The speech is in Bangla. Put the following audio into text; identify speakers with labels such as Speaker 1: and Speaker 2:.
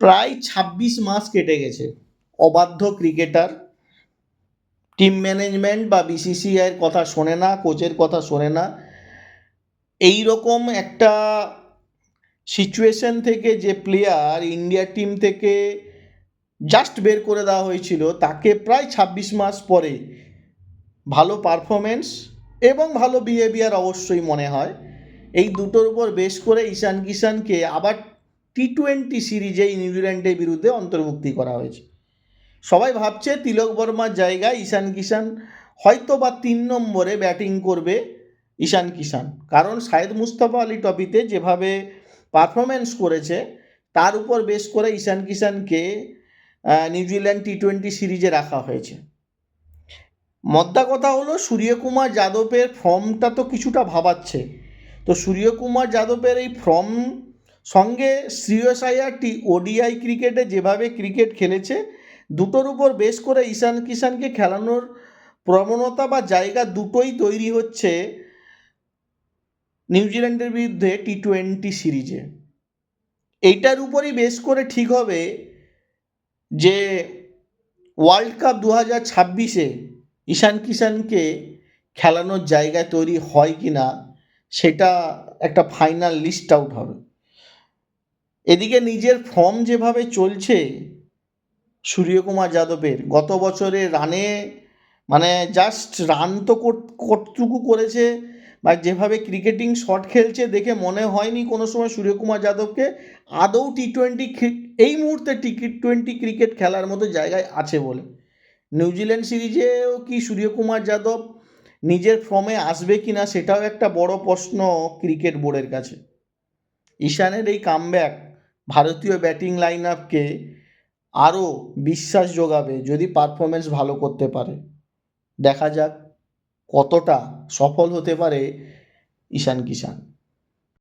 Speaker 1: প্রায় ছাব্বিশ মাস কেটে গেছে। অবাধ্য ক্রিকেটার, টিম ম্যানেজমেন্ট বা বিসিসিআইয়ের কথা শোনে না, কোচের কথা শোনে না। এই রকম একটা সিচুয়েশন থেকে যে প্লেয়ার ইন্ডিয়া টিম থেকে জাস্ট বের করে দেওয়া হয়েছিল, তাকে প্রায় ছাব্বিশ মাস পরে ভালো পারফরমেন্স এবং ভালো বিহেভিয়ার অবশ্যই মনে হয়। এই দুটোর উপর বেশ করে ঈশান কিষানকে আবার টি টোয়েন্টি সিরিজে নিউজিল্যান্ডের বিরুদ্ধে অন্তর্ভুক্তি করা হয়েছে। সবাই ভাবছে তিলক বর্মার জায়গায় ঈশান কিষান হয়তো বা তিন নম্বরে ব্যাটিং করবে ঈশান কিষান কারণ সাইদ মুস্তাফা আলী ট্রফিতে যেভাবে পারফরমেন্স করেছে, তার উপর বেশ করে ঈশান কিষানকে নিউজিল্যান্ড টি টোয়েন্টি সিরিজে রাখা হয়েছে। মদ্দা কথা হলো, সূর্যকুমার যাদবের ফর্মটা তো কিছুটা ভাবাচ্ছে। তো সূর্যকুমার যাদবের এই ফর্ম সঙ্গে শ্রেয়স আয়ার টি ওডিআই ক্রিকেটে যেভাবে ক্রিকেট খেলেছে, দুটোর উপর বেশ করে ঈশান কিষানকে খেলানোর প্রবণতা বা জায়গা দুটোই তৈরি হচ্ছে নিউজিল্যান্ডের বিরুদ্ধে টি টোয়েন্টি সিরিজে। এইটার উপরই বেশ করে ঠিক হবে যে ওয়ার্ল্ড কাপ দু হাজার ছাব্বিশে ঈশান কিষানকে খেলানোর জায়গা তৈরি হয় কি না সেটা একটা ফাইনাল লিস্ট আউট হবে। এদিকে নিজের ফর্ম যেভাবে চলছে, সূর্যকুমার যাদবের, গত বছরে রানে মানে জাস্ট রান তো কতটুকু করেছে, বা যেভাবে ক্রিকেটিং শট খেলছে দেখে মনে হয়নি কোনো সময় সূর্যকুমার যাদবকে। আদৌ টি টোয়েন্টি এই মুহূর্তে টি টোয়েন্টি ক্রিকেট খেলার মতো জায়গায় আছে বলে। নিউজিল্যান্ড সিরিজেও কি সূর্যকুমার যাদব নিজের ফর্মে আসবে কি না সেটাও একটা বড় প্রশ্ন ক্রিকেট বোর্ডের কাছে। ঈশানের এই কামব্যাক ভারতীয় ব্যাটিং লাইন আপকে আরও বিশ্বাস যোগাবে যদি পারফরমেন্স ভালো করতে পারে। দেখা যাক কতটা সফল হতে পারে ঈশান কিষান